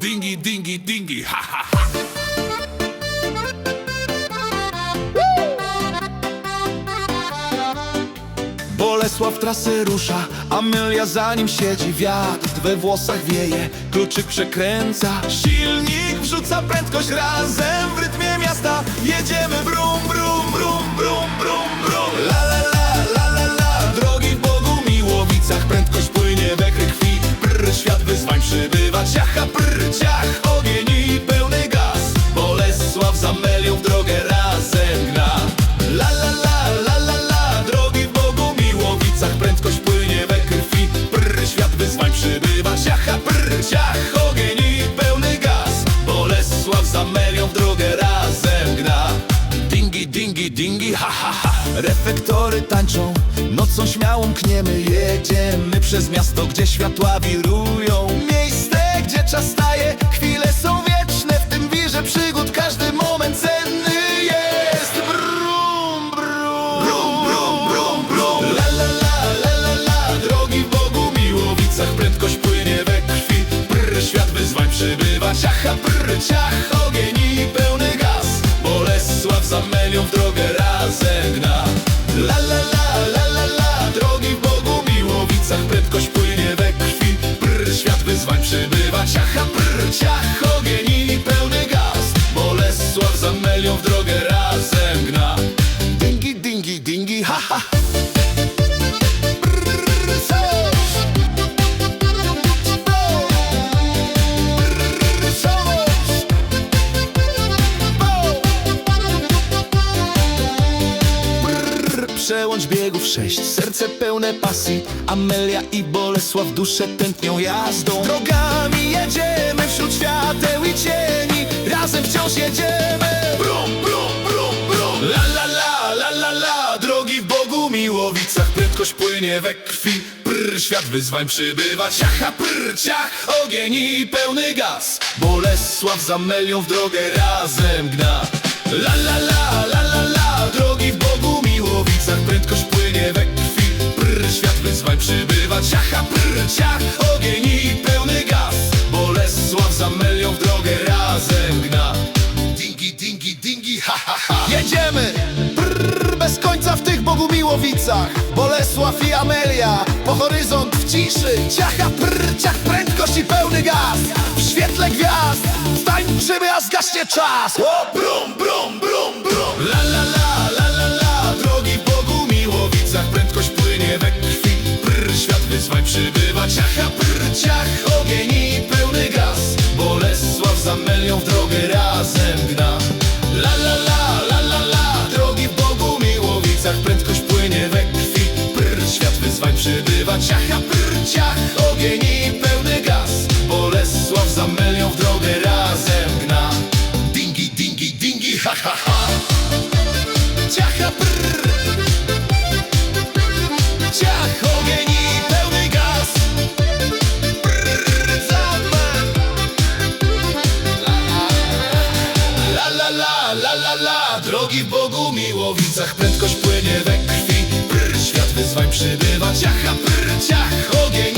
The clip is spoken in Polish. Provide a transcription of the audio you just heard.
Dingi, dingi, dingi, ha, ha, ha. Bolesław trasę rusza, Amelia za nim siedzi Wiatr we włosach wieje, kluczyk przekręca Silnik wrzuca prędkość razem w rytmie miasta Jedziemy Reflektory tańczą, nocą śmiałą kniemy Jedziemy przez miasto, gdzie światła wirują. Miejsce, gdzie czas staje, chwile są wieczne W tym wirze przygód każdy moment cenny jest. Brum, brum, brum, brum, brum, brum. La la la, la la la, drogi w Bogu Miłowicach Prędkość płynie we krwi, prr, świat wyzwań przybywa Ciacha, prr, ciach, Sześć, serce pełne pasji Amelia i Bolesław dusze tętnią jazdą. Drogami jedziemy wśród świateł i cieni Razem wciąż jedziemy. Brum, brum, brum, brum. La la la, la la la. Drogi w Bogu Miłowicach Prędkość płynie we krwi. Prr, świat wyzwań przybywa. Ciacha, prr, ciach, ogień i pełny gaz. Bolesław z Amelią w drogę razem gna. La la la, la la la. Drogi w Bogu Miłowicach Prędkość ciach, ogień i pełny gaz Bolesław z Amelią w drogę razem gna. Dingi, dingi, dingi, ha ha ha. Jedziemy! Prr, bez końca w tych Bogu Miłowicach Bolesław i Amelia Po horyzont w ciszy. Ciacha, prr, ciach, prędkość i pełny gaz W świetle gwiazd. Tańczymy, a zgaśnie czas. O, Brum, brum, brum, brum. La, la dingi, ha ha ha. Ciacha, prr Ciach, ogień i pełny gaz. Prr, zaman La la la, la la la Drogi Bogu Miłowicach Prędkość płynie we krwi. Prr, świat wyzwań przybywa. Ciacha, prr, ciach, ogień